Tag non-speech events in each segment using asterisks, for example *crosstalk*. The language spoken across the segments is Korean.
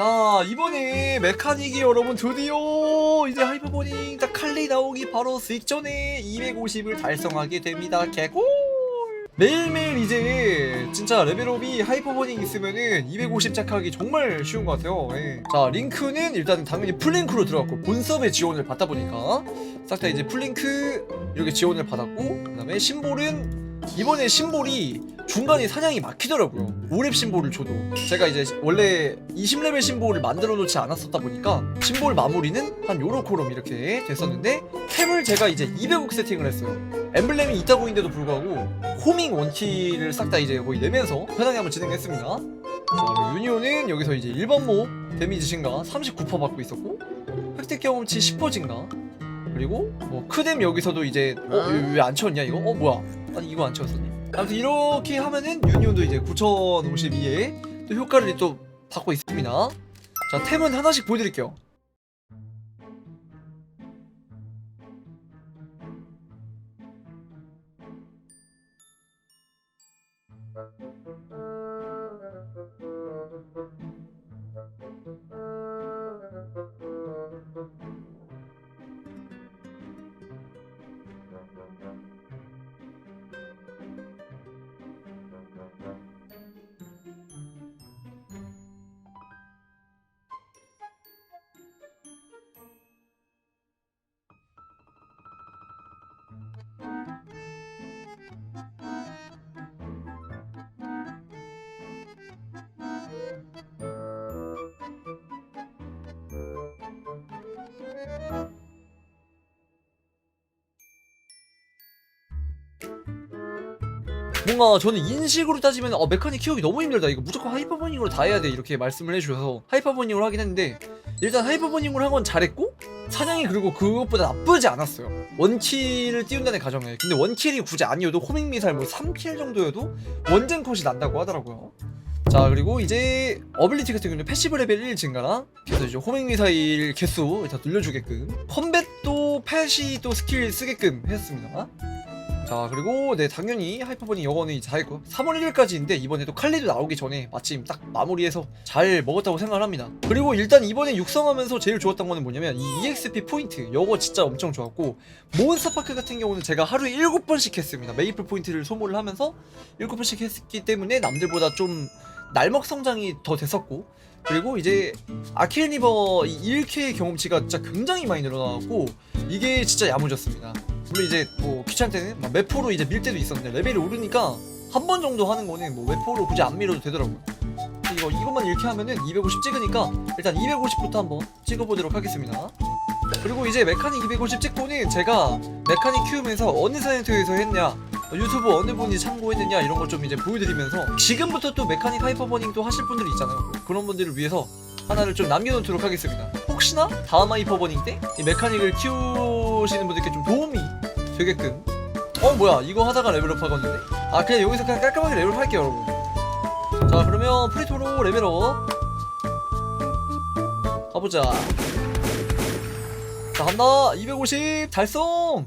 자 이번에 메카닉이 여러분 드디어 이제 하이퍼보닝 딱 칼리 나오기 바로 직전에 250을 달성하게 됩니다. 개꿀! 매일매일 이제 진짜 레벨업이 하이퍼보닝 있으면은 250 착하기 정말 쉬운 것 같아요. 예. 자 링크는 일단 당연히 풀링크로 들어갔고 본섭의 지원을 받다 보니까 싹 다 이제 풀링크 이렇게 지원을 받았고 그 다음에 심볼은 이번에 심볼이 중간에 사냥이 막히더라고요. 5렙 심볼을 줘도. 제가 이제 원래 20레벨 심볼을 만들어 놓지 않았었다 보니까 심볼 마무리는 한 요로코롬 이렇게 됐었는데 템을 제가 이제 200억 세팅을 했어요. 엠블렘이 있다 보인데도 불구하고 호밍 원키를 싹 다 이제 거의 내면서 편하게 한번 진행했습니다. 자, 유니온은 여기서 이제 1번 모 데미지 증가 39% 받고 있었고 획득 경험치 10% 증가? 그리고 뭐 크뎀 여기서도 이제 어 왜 안 채웠냐 이거? 어 뭐야 아니 이거 안 채웠었니 아무튼 이렇게 하면은 유니온도 이제 9052에 또 효과를 또 받고 있습니다. 자 템은 하나씩 보여드릴게요 뭔가 저는 인식으로 따지면 어, 메카닉 키우기 너무 힘들다. 이거 무조건 하이퍼버닝으로 다 해야 돼. 이렇게 말씀을 해주셔서 하이퍼버닝으로 하긴 했는데 일단 하이퍼버닝으로 한 건 잘했고 사냥이 그리고 그것보다 나쁘지 않았어요. 원킬을 띄운다는 가정에. 근데 원킬이 굳이 아니어도 호밍 미사일 뭐 3킬 정도여도 원젠 컷이 난다고 하더라고요. 자 그리고 이제 어빌리티 같은 경우는 패시브 레벨 1 증가랑 그래서 이제 호밍 미사일 개수 다 늘려주게끔 컴뱃도 패시 또 스킬 쓰게끔 했습니다 자 그리고 네 당연히 하이퍼버닝 영어는 이제 다 했고 3월 1일까지인데 이번에 또 칼리도 나오기 전에 마침 딱 마무리해서 잘 먹었다고 생각을 합니다. 그리고 일단 이번에 육성하면서 제일 좋았던 거는 뭐냐면 이 EXP 포인트. 이거 진짜 엄청 좋았고 몬스터파크 같은 경우는 제가 하루에 7번씩 했습니다. 메이플 포인트를 소모를 하면서 7번씩 했기 때문에 남들보다 좀 날먹 성장이 더 됐었고 그리고 이제 아킬리버 1K 경험치가 진짜 굉장히 많이 늘어나고 이게 진짜 야무졌습니다 물론 이제 뭐 귀찮을 때는 막 매포로 이제 밀 때도 있었는데 레벨이 오르니까 한 번 정도 하는 거는 뭐 매포로 굳이 안 밀어도 되더라고요. 이거 이것만 이렇게 하면은 250 찍으니까 일단 250부터 한번 찍어보도록 하겠습니다. 그리고 이제 메카닉 250 찍고는 제가 메카닉 키우면서 어느 사이트에서 했냐 유튜브 어느 분이 참고했느냐 이런 걸 좀 이제 보여드리면서 지금부터 또 메카닉 하이퍼버닝 또 하실 분들이 있잖아요. 그런 분들을 위해서 하나를 좀 남겨놓도록 하겠습니다 혹시나 다음 하이퍼버닝 때 이 메카닉을 키우시는 분들께 좀 도움이 되게끔. 어 뭐야. 이거 하다가 레벨업 하겠는데 아 그냥 여기서 그냥 깔끔하게 레벨업 할게요 여러분. 자 그러면 프리토로 레벨업. 가보자. 자 간다. 250 달성!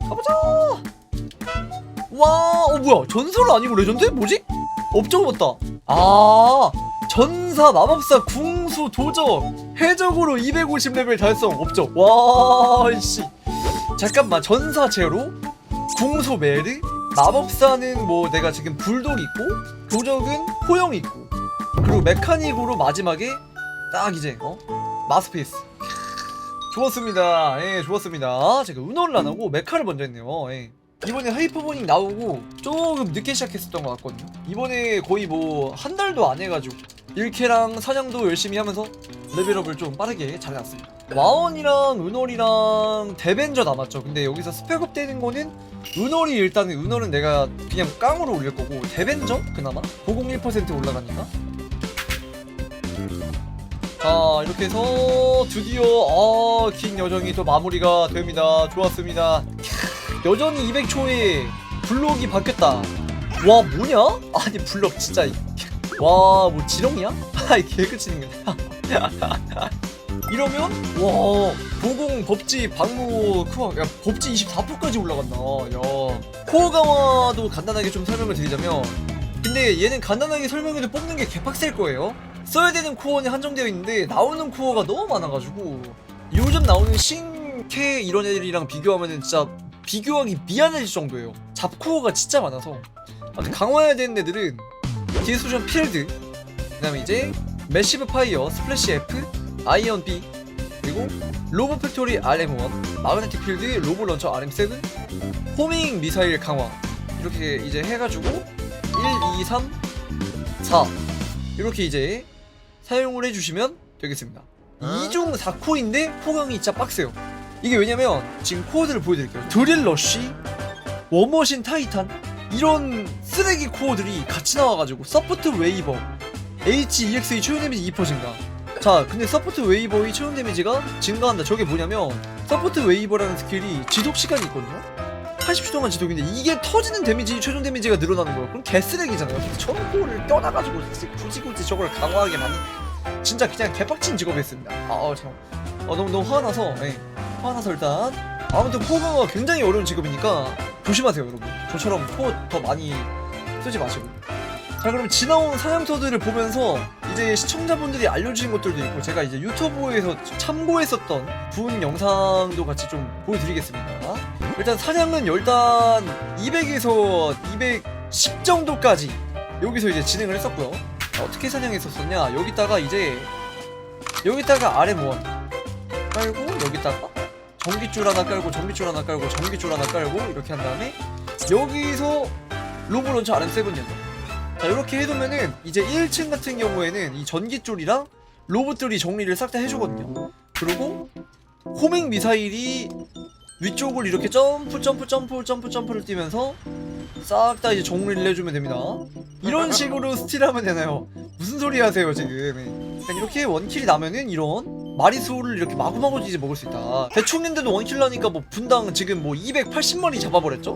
가보자! 와어 뭐야. 전설 아니고 레전드? 뭐지? 업적 봤다. 아 전사 마법사 궁수 도적 해적으로 250레벨 달성 업적 와 씨. 잠깐만 전사 제로? 궁소 메르? 마법사는 뭐 내가 지금 불독 있고 도적은 호영 있고. 그리고 메카닉으로 마지막에 딱 이제 어? 마스피스. 좋았습니다. 예 좋았습니다. 제가 은호를 안 하고 메카를 먼저 했네요. 예. 이번에 하이퍼보닝 나오고 조금 늦게 시작했었던 것 같거든요. 이번에 거의 뭐 한 달도 안 해가지고 1캐랑 사냥도 열심히 하면서 레벨업을 좀 빠르게 잘 해놨습니다. 와원이랑 은월이랑 데벤저 남았죠. 근데 여기서 스펙업 되는 거는 은월이 일단은 은월은 내가 그냥 깡으로 올릴 거고 데벤저? 그나마? 501% 올라가니까. 자 이렇게 해서 드디어 아, 긴 여정이 또 마무리가 됩니다. 좋았습니다. 캬, 여전히 200초에 블록이 바뀌었다. 와 뭐냐? 아니 블록 진짜 와 뭐 지렁이야? *laughs* 아이 개그치는 거야. *laughs* 이러면 와 보공 법지 방무 크와 야 법지 24%까지 올라간다. 야. 코어 강화도 간단하게 좀 설명을 드리자면 근데 얘는 간단하게 설명해도 뽑는 게 개빡셀 거예요. 써야 되는 코어는 한정되어 있는데 나오는 코어가 너무 많아가지고 요즘 나오는 신캐 이런 애들이랑 비교하면은 진짜 비교하기 미안해질 정도예요. 잡코어가 진짜 많아서. 아, 근데 강화해야 되는 애들은 디스토션 필드, 그 다음에 이제 매시브 파이어, 스플래시 F, 아이언 B, 그리고 로보 팩토리 RM1, 마그네틱 필드, 로보 런처 RM7, 호밍 미사일 강화 이렇게 이제 해가지고 1, 2, 3, 4 이렇게 이제 사용을 해주시면 되겠습니다. 2중 4코인데 포강이 진짜 빡세요. 이게 왜냐면 지금 코어들을 보여드릴게요. 드릴 러쉬, 워머신 타이탄 이런 쓰레기 코어들이 같이 나와가지고 서포트 웨이버, HEX의 초용 데미지 2% 증가. 자, 근데 서포트 웨이버의 초용 데미지가 증가한다. 저게 뭐냐면 서포트 웨이버라는 스킬이 지속 시간이 있거든요. 80초 동안 지속인데 이게 터지는 데미지 최종 데미지가 늘어나는 거예요. 그럼 개쓰레기잖아요. 근데 저런 거를 껴놔가지고 굳이 굳이 저걸 강화하게 만든 진짜 그냥 개빡친 직업이었습니다. 아, 어, 참. 어, 너무 너무 화가 나서, 예. 일단 아무튼 코어가 굉장히 어려운 직업이니까 조심하세요, 여러분. 저처럼 코어 더 많이 쓰지 마시고. 자, 그럼 지나온 사냥터들을 보면서 이제 시청자분들이 알려주신 것들도 있고 제가 이제 유튜브에서 참고했었던 분 영상도 같이 좀 보여드리겠습니다. 일단 사냥은 일단 200에서 210 정도까지 여기서 이제 진행을 했었고요. 자, 어떻게 사냥했었었냐? 여기다가 이제 여기다가 RM1 깔고 여기다가 전기줄 하나 깔고 전기줄 하나 깔고 전기줄 하나 깔고 이렇게 한 다음에 여기서 로브 런처 RM7이었죠. 자 이렇게 해두면은 이제 1층 같은 경우에는 이 전기줄이랑 로봇들이 정리를 싹 다 해주거든요. 그리고 호밍 미사일이 위쪽을 이렇게 점프 점프 점프 점프 점프를 뛰면서 싹 다 이제 정리를 해주면 됩니다. 이런 식으로 스틸하면 되나요? 무슨 소리 하세요 지금? 네. 이렇게 원킬이 나면은 이런 마리수를 이렇게 마구마구 이제 먹을 수 있다. 대충인데도 원킬 나니까 뭐 분당 지금 뭐 280마리 잡아버렸죠?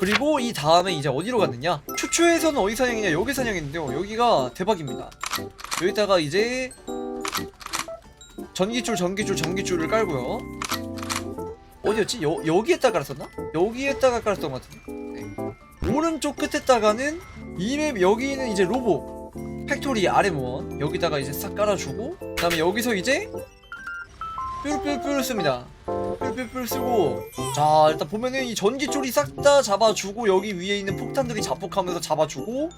그리고 이 다음에 이제 어디로 갔느냐? 추추에서는 어디 사냥이냐? 여기 사냥했는데요. 여기가 대박입니다. 여기다가 이제 전기줄, 전기줄, 전기줄을 깔고요. 어디였지? 여, 여기에다 깔았었나? 여기에다가 깔았던 것 같은데. 네. 오른쪽 끝에다가는 이맵 여기는 이제 로보 팩토리 RM1 여기다가 이제 싹 깔아주고 그 다음에 여기서 이제 뾰뾰뾰 씁니다. 뾰뾰뾰 쓰고 자 일단 보면은 이 전기줄이 싹 다 잡아주고 여기 위에 있는 폭탄들이 자폭하면서 잡아주고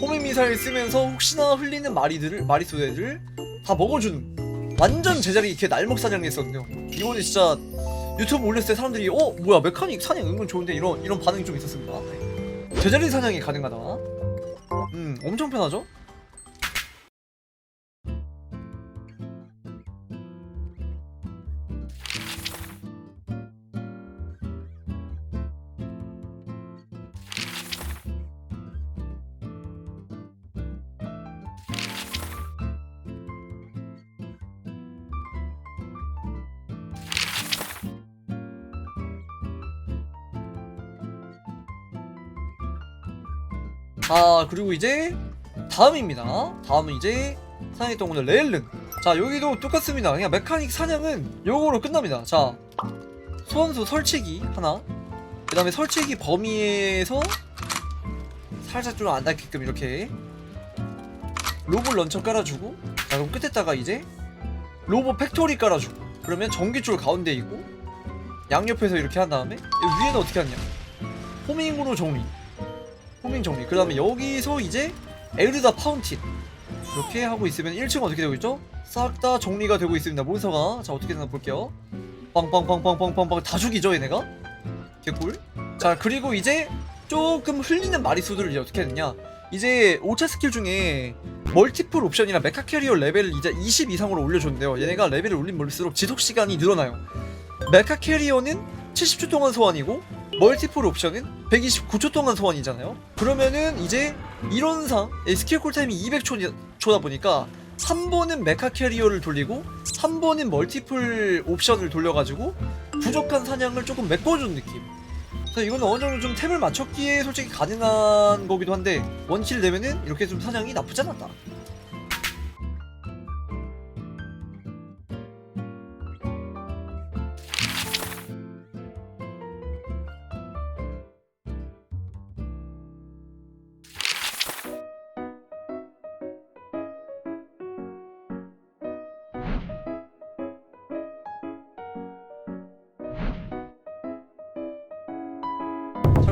호미 미사일 쓰면서 혹시나 흘리는 마리들을 마리소대를 다 먹어주는 완전 제자리 이렇게 날먹 사냥했었는데요. 이거는 진짜 유튜브 올렸을 때 사람들이 어 뭐야 메카닉 사냥 은근 좋은데 이런 이런 반응이 좀 있었습니다. 네. 제자리 사냥이 가능하다. 음 엄청 편하죠? 자 그리고 이제 다음입니다. 다음은 이제 사냥했던 오늘 레일른. 자 여기도 똑같습니다. 그냥 메카닉 사냥은 요거로 끝납니다. 자 소환수 설치기 하나. 그 다음에 설치기 범위에서 살짝 좀 안 닿게끔 이렇게 로봇 런처 깔아주고 자 그럼 끝에다가 이제 로봇 팩토리 깔아주고 그러면 전기줄 가운데 있고 양옆에서 이렇게 한 다음에 위에는 어떻게 하냐? 호밍으로 정리 호밍 정리. 그 다음에 여기서 이제 에르다 파운틴. 이렇게 하고 있으면 1층 어떻게 되고 있죠? 싹 다 정리가 되고 있습니다. 몬스터가. 자, 어떻게 되나 볼게요. 빵빵빵빵빵빵빵 다 죽이죠, 얘네가? 개꿀. 자, 그리고 이제 조금 흘리는 마리수들을 이제 어떻게 했느냐. 이제 5차 스킬 중에 멀티플 옵션이랑 메카 캐리어 레벨을 이제 20 이상으로 올려줬는데요. 얘네가 레벨을 올리면 지속 시간이 늘어나요. 메카 캐리어는 70초 동안 소환이고 멀티플 옵션은 129초 동안 소환이잖아요. 그러면은 이제 이론상 이 스킬 쿨타임이 200초다 보니까 한 번은 메카 캐리어를 돌리고 한 번은 멀티플 옵션을 돌려가지고 부족한 사냥을 조금 메꿔준 느낌. 그래서 이거는 어느 정도 좀 템을 맞췄기에 솔직히 가능한 거기도 한데 원킬 되면은 이렇게 좀 사냥이 나쁘지 않았다.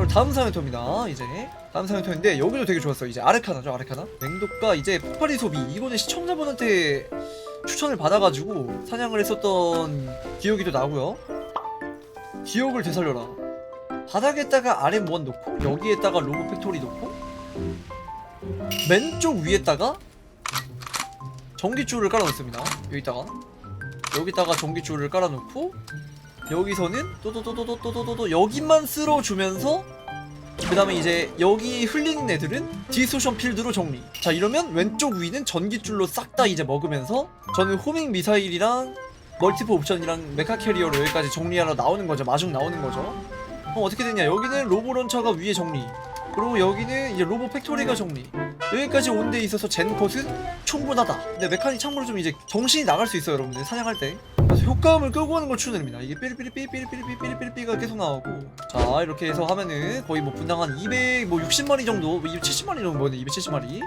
그럼 다음 사연터입니다. 이제 다음 사연터인데 여기도 되게 좋았어요 이제 아르카나죠 아르카나? 맹독과 이제 폭발이 소비. 이거는 시청자분한테 추천을 받아가지고 사냥을 했었던 기억이 또 나고요. 기억을 되살려라. 바닥에다가 아래 무한 놓고 여기에다가 로고 팩토리 놓고 맨쪽 위에다가 전기줄을 깔아놓습니다. 여기다가. 여기다가 전기줄을 깔아놓고 여기서는 또또또또또또또 여기만 쓸어주면서 그 다음에 이제 여기 흘리는 애들은 디소션 필드로 정리. 자 이러면 왼쪽 위는 전기줄로 싹 다 이제 먹으면서 저는 호밍 미사일이랑 멀티플 옵션이랑 메카 캐리어로 여기까지 정리하러 나오는 거죠. 마중 나오는 거죠. 그럼 어떻게 되냐? 여기는 로보 런처가 위에 정리. 그리고 여기는 이제 로보 팩토리가 정리. 여기까지 온 데 있어서 젠컷은 충분하다. 근데 메카닉 참고로 좀 이제 정신이 나갈 수 있어요 여러분들. 사냥할 때 효과음을 끄고 오는 걸 추천드립니다. 이게 삐리삐리삐 삐리삐리삐 삐리삐리삐가 계속 나오고 자 이렇게 해서 하면은 거의 뭐 분당 한 260마리 정도 270마리 정도 뭐네 270마리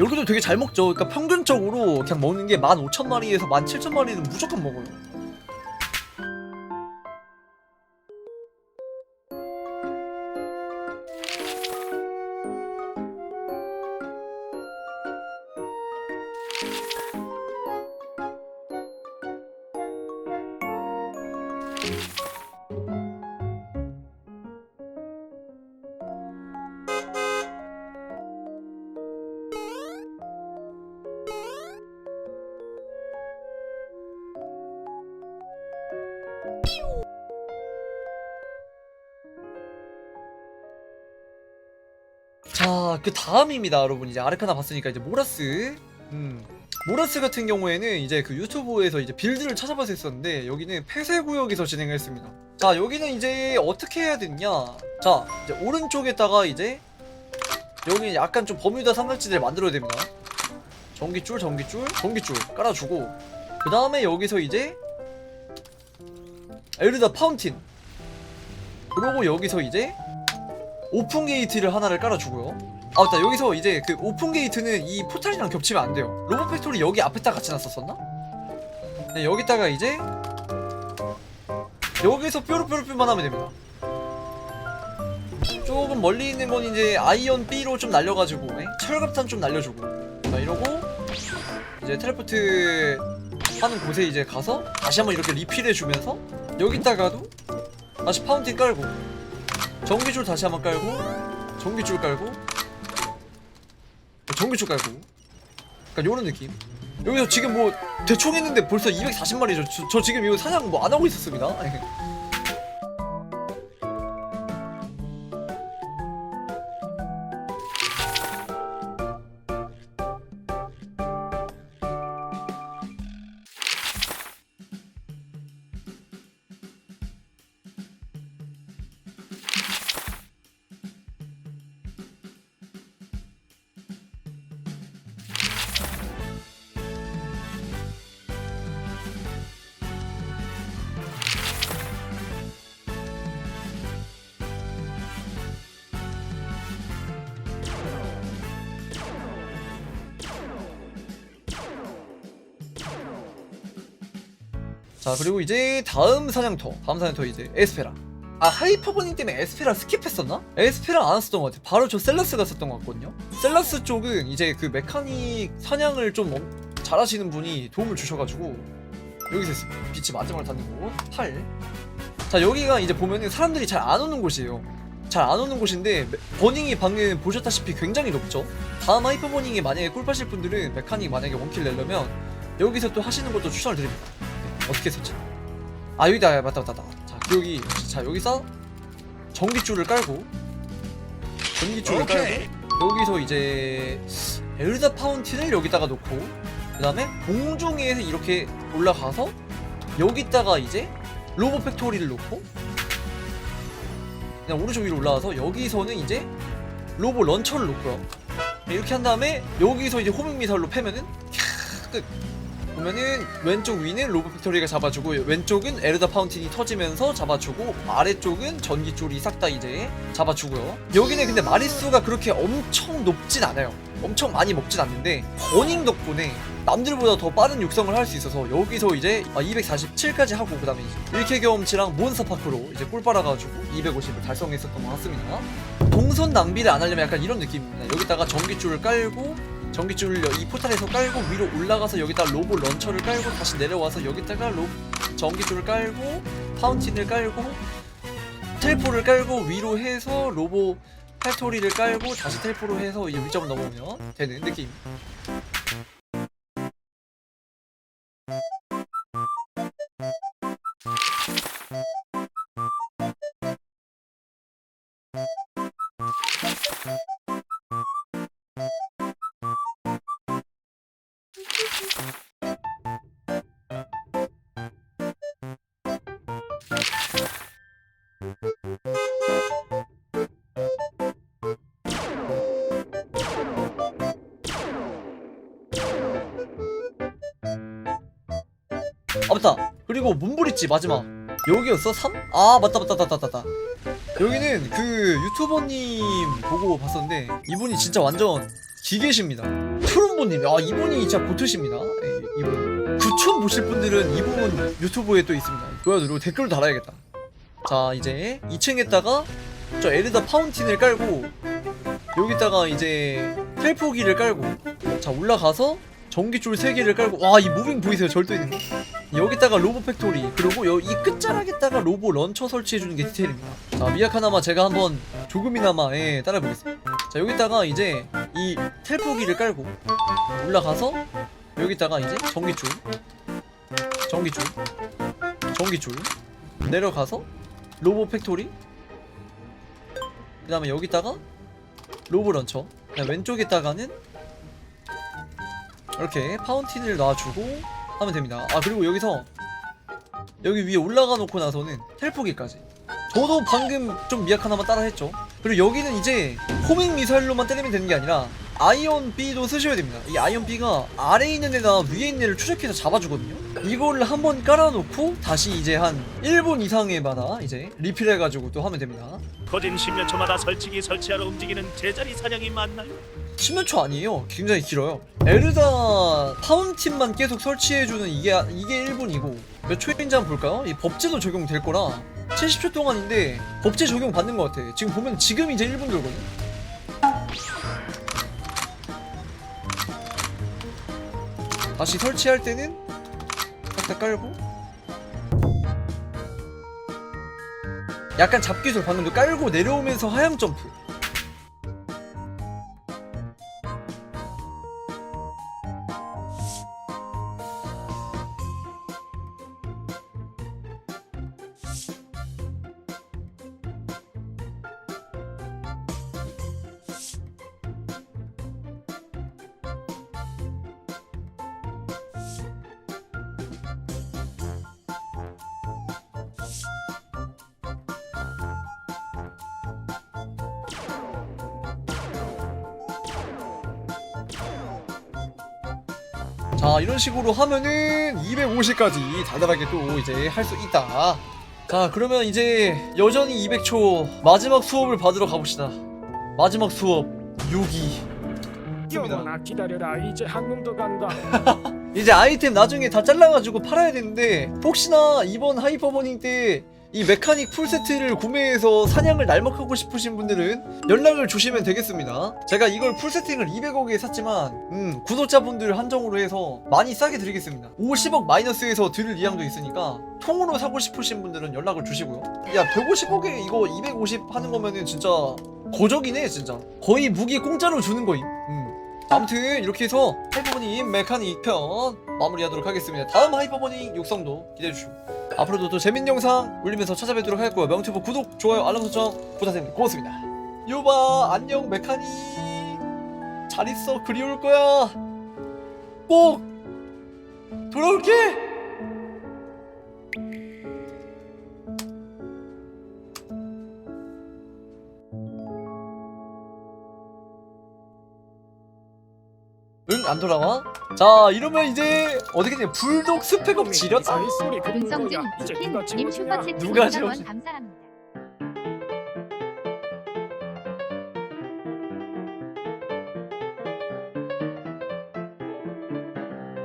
여기도 되게 잘 먹죠 그러니까 평균적으로 그냥 먹는 게 15,000마리에서 17,000마리는 무조건 먹어요 그 다음입니다, 여러분. 이제 아르카나 봤으니까 이제 모라스. 음. 모라스 같은 경우에는 이제 그 유튜브에서 이제 빌드를 찾아봐서 했었는데 여기는 폐쇄 구역에서 진행을 했습니다. 자, 여기는 이제 어떻게 해야 되냐? 자, 이제 오른쪽에다가 이제 여기 약간 좀 버뮤다 삼각지대를 만들어야 됩니다. 전기줄, 전기줄, 전기줄 깔아주고 그 다음에 여기서 이제 에르다 파운틴 그러고 여기서 이제 오픈 게이트를 하나를 깔아주고요. 아 맞다 여기서 이제 그 오픈 게이트는 이 포탈이랑 겹치면 안 돼요. 로봇 팩토리 여기 앞에다 같이 놨었었나? 네, 여기다가 이제 여기서 뾰루뾰루뾰만 하면 됩니다. 조금 멀리 있는 건 이제 아이언 B로 좀 날려가지고 네? 철갑탄 좀 날려주고 자 이러고 이제 텔레포트 하는 곳에 이제 가서 다시 한번 이렇게 리필해주면서 여기다가도 다시 파운틴 깔고 전기줄 다시 한번 깔고 전기줄 깔고 전기줄 깔고. 약간 요런 느낌. 여기서 지금 뭐 대충 했는데 벌써 240마리죠 저, 저 지금 이거 사냥 뭐 안 하고 있었습니다 자 그리고 이제 다음 사냥터. 다음 사냥터 이제 에스페라. 아 하이퍼버닝 때문에 에스페라 스킵했었나? 에스페라 안 썼던 것 같아 바로 저 셀라스가 썼던 것 같거든요. 셀라스 쪽은 이제 그 메카닉 사냥을 좀 엄- 잘하시는 분이 도움을 주셔가지고 여기서 있습니다. 빛이 마지막으로 닿는 곳 8 자 여기가 이제 보면은 사람들이 잘 안 오는 곳이에요. 잘 안 오는 곳인데 메- 버닝이 방금 보셨다시피 굉장히 높죠? 다음 하이퍼버닝에 만약에 꿀빠실 분들은 메카닉 만약에 원킬 내려면 여기서 또 하시는 것도 추천을 드립니다. 네, 어떻게 했었지? 아 여기다 야, 맞다 맞다 맞다 자 여기 자 여기서 전기줄을 깔고 전기줄을 오케이. 깔고 여기서 이제 에르다 파운틴을 여기다가 놓고 그 다음에 공중에 이렇게 올라가서 여기다가 이제 로보 팩토리를 놓고 그냥 오른쪽 위로 올라와서 여기서는 이제 로보 런처를 놓고요 이렇게 한 다음에 여기서 이제 호밍 미사일로 패면은 캬, 끝 보면은 왼쪽 위는 로보 팩토리가 잡아주고 왼쪽은 에르다 파운틴이 터지면서 잡아주고 아래쪽은 전기줄이 싹 다 이제 잡아주고요. 여기는 근데 마리수가 그렇게 엄청 높진 않아요. 엄청 많이 먹진 않는데 버닝 덕분에 남들보다 더 빠른 육성을 할 수 있어서 여기서 이제 247까지 하고 그 다음에 일개 경험치랑 몬스터 파크로 이제 꿀 빨아가지고 250을 달성했었던 것 같습니다. 동선 낭비를 안 하려면 약간 이런 느낌입니다. 여기다가 전기줄을 깔고 전기줄을 이 포탈에서 깔고 위로 올라가서 여기다 로보 런처를 깔고 다시 내려와서 여기다가 로 전기줄을 깔고 파운틴을 깔고 텔포를 깔고 위로 해서 로보 팔토리를 깔고 다시 텔포로 해서 이제 위점을 넘어오면 되는 느낌. 그리고 문브릿지 마지막. 여기였어? 3? 아 맞다 맞다 맞다 맞다. 여기는 그 유튜버님 보고 봤었는데 이분이 진짜 완전 기계십니다. 트롬보님, 아 이분이 진짜 고트십니다. 예, 이분. 9천 보실 분들은 이분 유튜브에 또 있습니다. 보여드리고 댓글 달아야겠다. 자 이제 2층에다가 저 에르다 파운틴을 깔고 여기다가 이제 텔포기를 깔고 자 올라가서 전기줄 3개를 깔고 와 이 무빙 보이세요 절도 있는 거 여기다가 로보 팩토리 그리고 여, 이 끝자락에다가 로보 런처 설치해주는 게 디테일입니다. 자 미약하나마 제가 한번 조금이나마 예, 따라 보겠습니다. 자 여기다가 이제 이 텔포기를 깔고 올라가서 여기다가 이제 전기줄 전기줄 전기줄 내려가서 로보 팩토리 그 다음에 여기다가 로보 런처 왼쪽에다가는 이렇게 파운틴을 놔주고 하면 됩니다. 아 그리고 여기서 여기 위에 올라가 놓고 나서는 텔포기까지. 저도 방금 좀 미약 하나만 따라 했죠. 그리고 여기는 이제 호밍 미사일로만 때리면 되는 게 아니라 아이언 B도 쓰셔야 됩니다. 이 아이언 B가 아래에 있는 애가 위에 있는 애를 추적해서 잡아주거든요. 이거를 한번 깔아놓고 다시 이제 한 1분 이상에마다 이제 리필해가지고 또 하면 됩니다. 거진 10년 초마다 설치기 설치하러 움직이는 제자리 사냥이 맞나요? 10몇 초 아니에요. 굉장히 길어요. 에르다 파운틴만 계속 설치해주는 이게 이게 1분이고 몇 초인지 한번 볼까요? 이 법제도 적용될 거라 70초 동안인데 법제 적용 받는 것 같아. 지금 보면 지금 이제 1분 돌거든. 다시 설치할 때는 딱 깔고 약간 잡기술 방금도 깔고 내려오면서 하향 점프. 자 이런 식으로 하면은 250까지 달달하게 또 이제 할 수 있다. 자 그러면 이제 여전히 200초 마지막 수업을 받으러 가봅시다. 마지막 수업 6위 영원아 기다려라. 이제 한놈도 간다. *laughs* 이제 아이템 나중에 다 잘라가지고 팔아야 되는데 혹시나 이번 하이퍼버닝 때 이 메카닉 풀세트를 구매해서 사냥을 날먹하고 싶으신 분들은 연락을 주시면 되겠습니다. 제가 이걸 풀세팅을 200억에 샀지만 음, 구독자분들 한정으로 해서 많이 싸게 드리겠습니다. 50억 마이너스에서 드릴 의향도 있으니까 통으로 사고 싶으신 분들은 연락을 주시고요. 야 150억에 이거 250 하는 거면은 진짜 고적이네 진짜. 거의 무기 공짜로 주는 거임. 음. 아무튼 이렇게 해서 하이퍼버닝 메카닉 편 마무리하도록 하겠습니다. 다음 하이퍼버닝 육성도 기대해주시고 앞으로도 또 재밌는 영상 올리면서 찾아뵙도록 할 거예요. 명튜브 구독, 좋아요, 알람 설정 부탁드립니다. 고맙습니다. 요바 안녕 메카닉 잘 있어 그리울 거야 꼭 돌아올게. 안 돌아와? 자 이러면 이제 어떻게 돼 불독 스펙업 지렸다 윤성준 거야. 이제 치킨 누가 님 지워주냐? 슈퍼챗 누가 2,000원 지워주- 감사합니다.